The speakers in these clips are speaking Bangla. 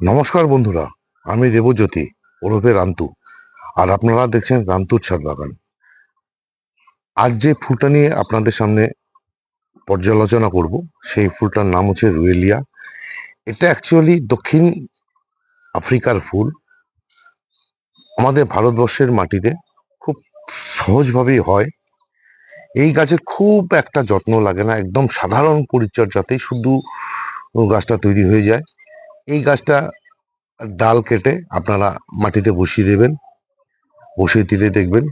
নমস্কার বন্ধুরা, আমি দেবজ্যোতি, ওরফে রান্তু আর আপনারা দেখছেন রান্তুর ছাদ বাগান। আজ যে ফুলটা নিয়ে আপনাদের সামনে পর্যালোচনা করব, সেই ফুলটার নাম হচ্ছে রুয়েলিয়া। এটা অ্যাকচুয়ালি দক্ষিণ আফ্রিকার ফুল। আমাদের ভারতবর্ষের মাটিতে খুব সহজভাবেই হয়। এই গাছের খুব একটা যত্ন লাগে না, একদম সাধারণ পরিচর্যাতেই শুধু গাছটা তৈরি হয়ে যায়। এই গাছটা ডাল কেটে আপনারা মাটিতে বসিয়ে দেবেন, বসিয়ে দিলে দেখবেন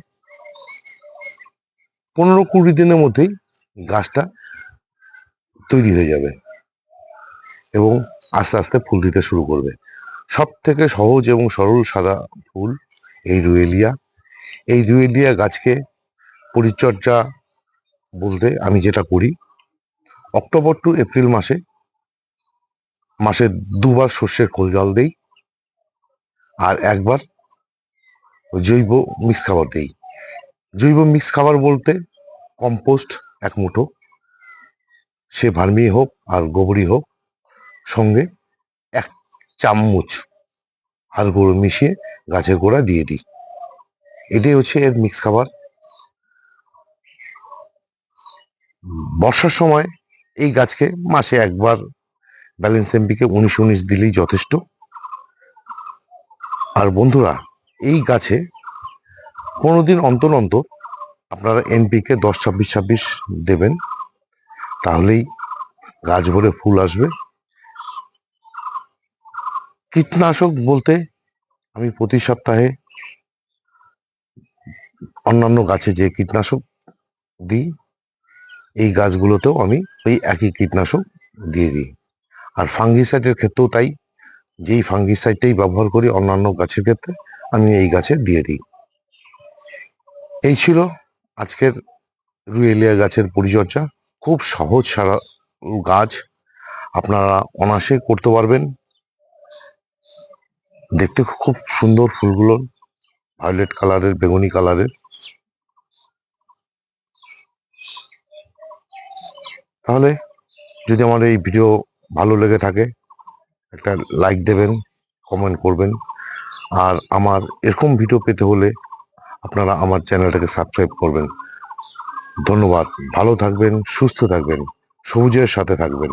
পনেরো কুড়ি দিনের মধ্যেই গাছটা তৈরি হয়ে যাবে এবং আস্তে আস্তে ফুল দিতে শুরু করবে। সব থেকে সহজ এবং সরল সাদা ফুল এই রুয়েলিয়া। এই রুয়েলিয়া গাছকে পরিচর্যা বলতে আমি যেটা করি, অক্টোবর টু এপ্রিল মাসে মাসে দুবার শস্যের খোল জল দেই আর একবার জৈব মিক্স খাবার দেই। জৈব মিক্স খাবার বলতে কম্পোস্ট এক মুঠো, সে ভার্মি হোক আর গোবরই হোক, সঙ্গে এক চামচ হাল গুঁড়ো মিশিয়ে গাছের গোড়া দিয়ে দিই। এটাই হচ্ছে এর মিক্স খাবার। বর্ষার সময় এই গাছকে মাসে একবার ব্যালেন্স এমপিকে উনিশ উনিশ দিলেই যথেষ্ট। আর বন্ধুরা, এই গাছে পনেরো দিন অন্তর অন্তর আপনারা এনপিকে দশ, ছাব্বিশ ছাব্বিশ দেবেন। তাহলেই গাছ ভরে ফুল আসবে। কীটনাশক বলতে আমি প্রতি সপ্তাহে অন্যান্য গাছে যে কীটনাশক দিই, এই গাছগুলোতেও আমি ওই একই কীটনাশক দিয়ে দিই। আর ফাঙ্গিসাইডের ক্ষেত্রেও তাই। যেই ফাঙ্গিসাইডটাই ব্যবহার করি অন্যান্য গাছের ক্ষেত্রে, আমি এই গাছে দিয়ে দিই। এই ছিল আজকের রুয়েলিয়া গাছের পরিচর্যা। খুব সহজ সারা গাছ, আপনারা অনায়াসে করতে পারবেন। দেখতে খুব সুন্দর ফুলগুলো ভায়োলেট কালারের বেগুনি কালারের তাহলে যদি আমার এই ভিডিও ভালো লেগে থাকে, একটা লাইক দেবেন কমেন্ট করবেন। আর আমার এরকম ভিডিও পেতে হলে আপনারা আমার চ্যানেলটাকে সাবস্ক্রাইব করবেন। ধন্যবাদ, ভালো থাকবেন, সুস্থ থাকবেন, সবুজের সাথে থাকবেন।